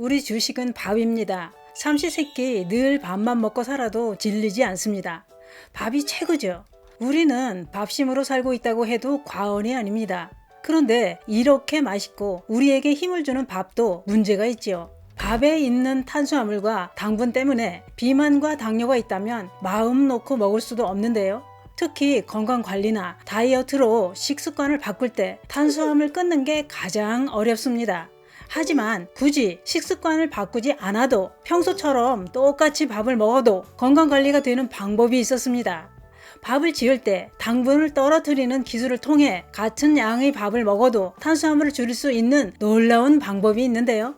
우리 주식은 밥입니다. 삼시세끼 늘 밥만 먹고 살아도 질리지 않습니다. 밥이 최고죠. 우리는 밥심으로 살고 있다고 해도 과언이 아닙니다. 그런데 이렇게 맛있고 우리에게 힘을 주는 밥도 문제가 있지요. 밥에 있는 탄수화물과 당분 때문에 비만과 당뇨가 있다면 마음 놓고 먹을 수도 없는데요. 특히 건강 관리나 다이어트로 식습관을 바꿀 때 탄수화물 끊는 게 가장 어렵습니다. 하지만 굳이 식습관을 바꾸지 않아도 평소처럼 똑같이 밥을 먹어도 건강 관리가 되는 방법이 있었습니다. 밥을 지을 때 당분을 떨어뜨리는 기술을 통해 같은 양의 밥을 먹어도 탄수화물을 줄일 수 있는 놀라운 방법이 있는데요.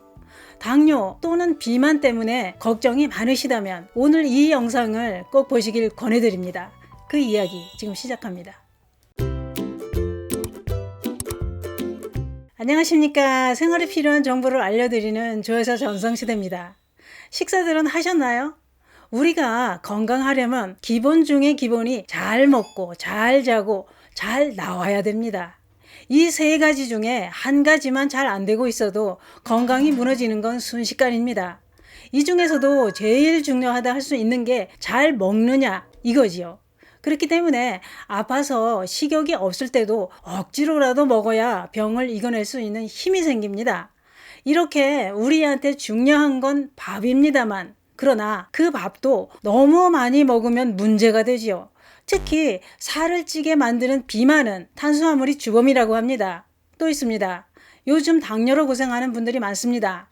당뇨 또는 비만 때문에 걱정이 많으시다면 오늘 이 영상을 꼭 보시길 권해드립니다. 그 이야기 지금 시작합니다. 안녕하십니까. 생활에 필요한 정보를 알려드리는 조회사 전성시대입니다. 식사들은 하셨나요? 우리가 건강하려면 기본 중에 기본이 잘 먹고 잘 자고 잘 나와야 됩니다. 이 세 가지 중에 한 가지만 잘 안 되고 있어도 건강이 무너지는 건 순식간입니다. 이 중에서도 제일 중요하다 할 수 있는 게 잘 먹느냐 이거지요. 그렇기 때문에 아파서 식욕이 없을 때도 억지로라도 먹어야 병을 이겨낼 수 있는 힘이 생깁니다. 이렇게 우리한테 중요한 건 밥입니다만, 그러나 그 밥도 너무 많이 먹으면 문제가 되지요. 특히 살을 찌게 만드는 비만은 탄수화물이 주범이라고 합니다. 또 있습니다. 요즘 당뇨로 고생하는 분들이 많습니다.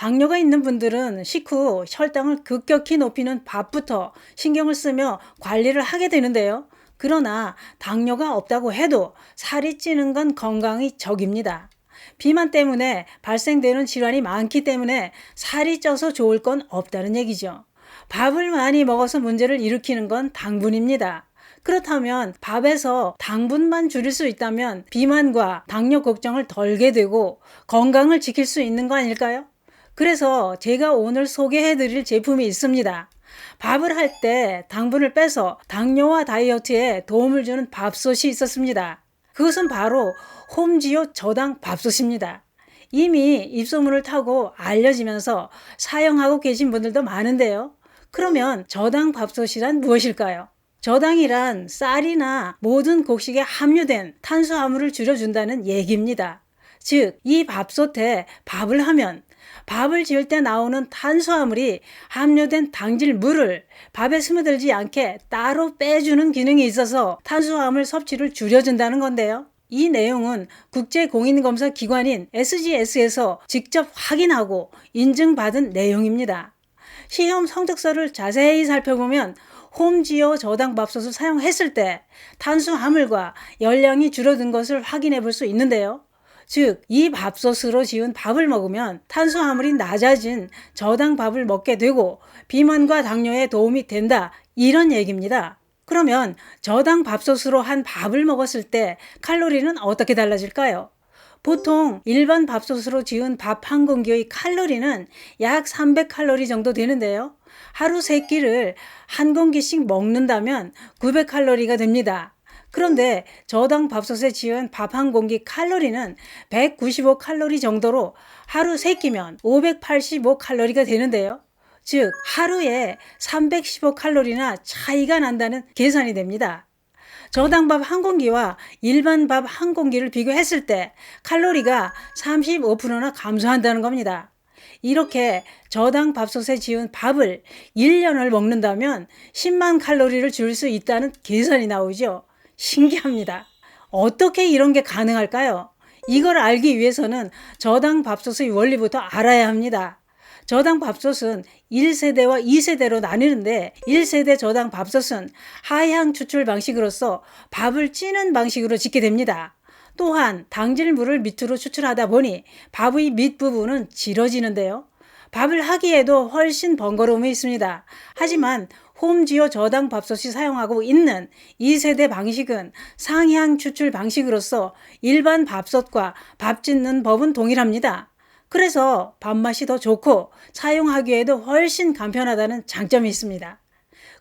당뇨가 있는 분들은 식후 혈당을 급격히 높이는 밥부터 신경을 쓰며 관리를 하게 되는데요. 그러나 당뇨가 없다고 해도 살이 찌는 건 건강이 적입니다. 비만 때문에 발생되는 질환이 많기 때문에 살이 쪄서 좋을 건 없다는 얘기죠. 밥을 많이 먹어서 문제를 일으키는 건 당분입니다. 그렇다면 밥에서 당분만 줄일 수 있다면 비만과 당뇨 걱정을 덜게 되고 건강을 지킬 수 있는 거 아닐까요? 그래서 제가 오늘 소개해 드릴 제품이 있습니다. 밥을 할 때 당분을 빼서 당뇨와 다이어트에 도움을 주는 밥솥이 있었습니다. 그것은 바로 홈지오 저당 밥솥입니다. 이미 입소문을 타고 알려지면서 사용하고 계신 분들도 많은데요. 그러면 저당 밥솥이란 무엇일까요? 저당이란 쌀이나 모든 곡식에 함유된 탄수화물을 줄여준다는 얘기입니다. 즉, 이 밥솥에 밥을 하면 밥을 지을 때 나오는 탄수화물이 함유된 당질 물을 밥에 스며들지 않게 따로 빼주는 기능이 있어서 탄수화물 섭취를 줄여준다는 건데요. 이 내용은 국제공인검사 기관인 SGS에서 직접 확인하고 인증받은 내용입니다. 시험 성적서를 자세히 살펴보면 홈지오 저당 밥솥을 사용했을 때 탄수화물과 열량이 줄어든 것을 확인해 볼 수 있는데요. 즉, 이 밥솥으로 지은 밥을 먹으면 탄수화물이 낮아진 저당 밥을 먹게 되고 비만과 당뇨에 도움이 된다. 이런 얘기입니다. 그러면 저당 밥솥으로 한 밥을 먹었을 때 칼로리는 어떻게 달라질까요? 보통 일반 밥솥으로 지은 밥 한 공기의 칼로리는 약 300칼로리 정도 되는데요. 하루 세 끼를 한 공기씩 먹는다면 900칼로리가 됩니다. 그런데 저당 밥솥에 지은 밥 한 공기 칼로리는 195 칼로리 정도로 하루 세 끼면 585 칼로리가 되는데요. 즉, 하루에 315 칼로리나 차이가 난다는 계산이 됩니다. 저당 밥 한 공기와 일반 밥 한 공기를 비교했을 때 칼로리가 35%나 감소한다는 겁니다. 이렇게 저당 밥솥에 지은 밥을 1년을 먹는다면 10만 칼로리를 줄 수 있다는 계산이 나오죠. 신기합니다. 어떻게 이런 게 가능할까요? 이걸 알기 위해서는 저당 밥솥의 원리부터 알아야 합니다. 저당 밥솥은 1세대와 2세대로 나뉘는데 1세대 저당 밥솥은 하향 추출 방식으로서 밥을 찌는 방식으로 짓게 됩니다. 또한 당질물을 밑으로 추출하다 보니 밥의 밑부분은 질어지는데요. 밥을 하기에도 훨씬 번거로움이 있습니다. 하지만 홈지오 저당 밥솥이 사용하고 있는 2세대 방식은 상향 추출 방식으로서 일반 밥솥과 밥 짓는 법은 동일합니다. 그래서 밥맛이 더 좋고 사용하기에도 훨씬 간편하다는 장점이 있습니다.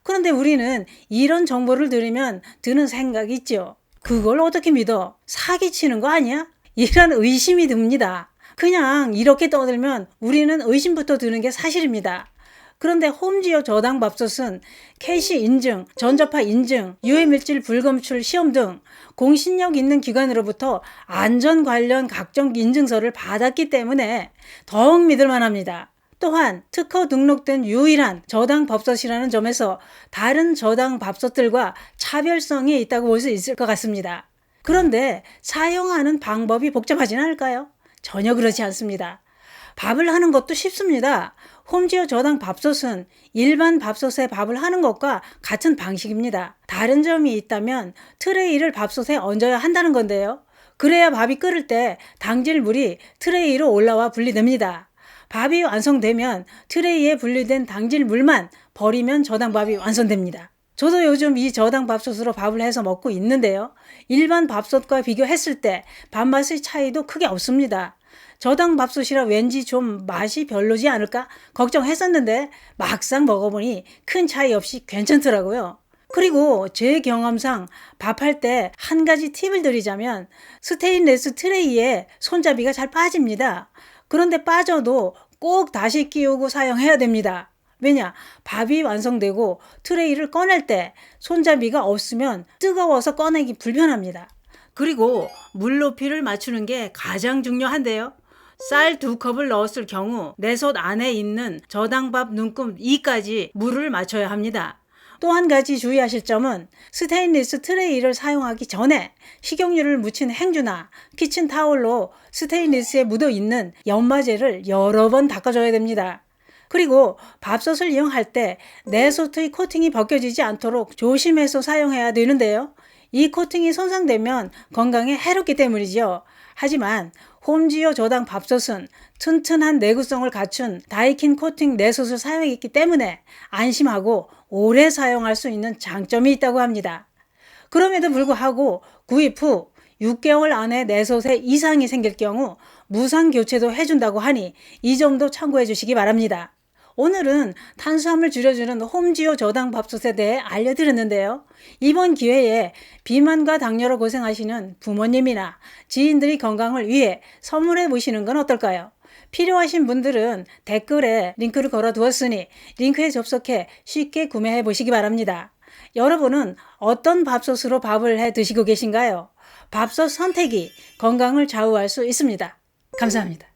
그런데 우리는 이런 정보를 들으면 드는 생각이 있죠. 그걸 어떻게 믿어? 사기치는 거 아니야? 이런 의심이 듭니다. 그냥 이렇게 떠들면 우리는 의심부터 드는 게 사실입니다. 그런데 홈지어 저당 밥솥은 캐시 인증, 전자파 인증, 유해물질 불검출 시험 등 공신력 있는 기관으로부터 안전 관련 각종 인증서를 받았기 때문에 더욱 믿을만 합니다. 또한 특허 등록된 유일한 저당 밥솥이라는 점에서 다른 저당 밥솥들과 차별성이 있다고 볼 수 있을 것 같습니다. 그런데 사용하는 방법이 복잡하진 않을까요? 전혀 그렇지 않습니다. 밥을 하는 것도 쉽습니다. 홈지어 저당 밥솥은 일반 밥솥에 밥을 하는 것과 같은 방식입니다. 다른 점이 있다면 트레이를 밥솥에 얹어야 한다는 건데요. 그래야 밥이 끓을 때 당질 물이 트레이로 올라와 분리됩니다. 밥이 완성되면 트레이에 분리된 당질 물만 버리면 저당 밥이 완성됩니다. 저도 요즘 이 저당 밥솥으로 밥을 해서 먹고 있는데요. 일반 밥솥과 비교했을 때 밥맛의 차이도 크게 없습니다. 저당 밥솥이라 왠지 좀 맛이 별로지 않을까 걱정했었는데 막상 먹어보니 큰 차이 없이 괜찮더라고요. 그리고 제 경험상 밥할 때 한 가지 팁을 드리자면 스테인레스 트레이에 손잡이가 잘 빠집니다. 그런데 빠져도 꼭 다시 끼우고 사용해야 됩니다. 왜냐? 밥이 완성되고 트레이를 꺼낼 때 손잡이가 없으면 뜨거워서 꺼내기 불편합니다. 그리고 물 높이를 맞추는 게 가장 중요한데요. 쌀 두 컵을 넣었을 경우 내손 안에 있는 저당밥 눈금 2까지 물을 맞춰야 합니다. 또 한 가지 주의하실 점은 스테인리스 트레이를 사용하기 전에 식용유를 묻힌 행주나 키친타올로 스테인리스에 묻어 있는 연마제를 여러 번 닦아줘야 됩니다. 그리고 밥솥을 이용할 때 내솥의 코팅이 벗겨지지 않도록 조심해서 사용해야 되는데요. 이 코팅이 손상되면 건강에 해롭기 때문이죠. 하지만 홈지어 저당 밥솥은 튼튼한 내구성을 갖춘 다이킨 코팅 내솥을 사용했기 때문에 안심하고 오래 사용할 수 있는 장점이 있다고 합니다. 그럼에도 불구하고 구입 후 6개월 안에 내솥에 이상이 생길 경우 무상 교체도 해준다고 하니 이 점도 참고해 주시기 바랍니다. 오늘은 탄수화물 줄여주는 홈지오 저당 밥솥에 대해 알려드렸는데요. 이번 기회에 비만과 당뇨로 고생하시는 부모님이나 지인들이 건강을 위해 선물해 보시는 건 어떨까요? 필요하신 분들은 댓글에 링크를 걸어 두었으니 링크에 접속해 쉽게 구매해 보시기 바랍니다. 여러분은 어떤 밥솥으로 밥을 해 드시고 계신가요? 밥솥 선택이 건강을 좌우할 수 있습니다. 감사합니다.